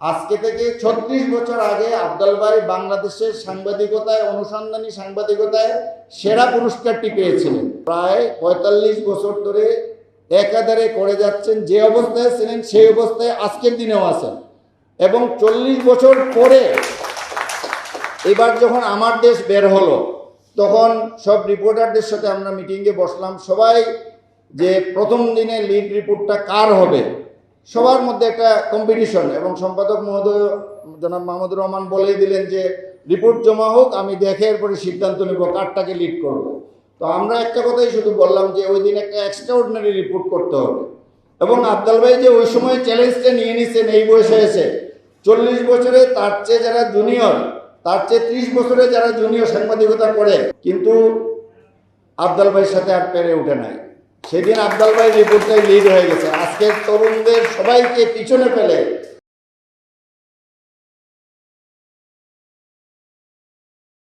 আজকে থেকে ছত্রিশ বছর আগে আব্দুল ভাই বাংলাদেশের সাংবাদিকতায়, অনুসন্ধানী সাংবাদিকতায় সেরা পুরস্কারটি পেয়েছিলেন। প্রায় পঁয়তাল্লিশ বছর ধরে একাধারে করে যাচ্ছেন, যে অবস্থায় ছিলেন সেই অবস্থায় আজকের দিনেও আছেন। এবং চল্লিশ বছর পরে এবার যখন আমার দেশ বের হলো, তখন সব রিপোর্টারদের সাথে আমরা মিটিংয়ে বসলাম। সবাই যে প্রথম দিনে লিড রিপোর্টটা কার হবে সবার মধ্যে একটা কম্পিটিশন এবং সম্পাদক মহোদয় জনাব মাহমুদুর রহমান বলেই দিলেন যে, রিপোর্ট জমা হোক, আমি দেখে এরপরে সিদ্ধান্ত নেব কারটাকে লিড করব। তো আমরা একটা কথাই শুধু বললাম যে, ওই দিন একটা এক্সট্রাঅর্ডিনারি রিপোর্ট করতে হবে। এবং আবদাল ভাই যে ওই সময় চ্যালেঞ্জটা নিয়ে নিছেন, এই বয়সে এসে, চল্লিশ বছরে তার চেয়ে যারা জুনিয়র তার চেয়ে ত্রিশ বছরে যারা জুনিয়র সাংবাদিকতা করে, কিন্তু আবদাল ভাইয়ের সাথে আর পেরে উঠে নাই। সেদিন আবদাল ভাই রিপোর্টটাই লিড হয়ে গেছে। আজকের তরুণদের সবাইকে পিছনে ফেলে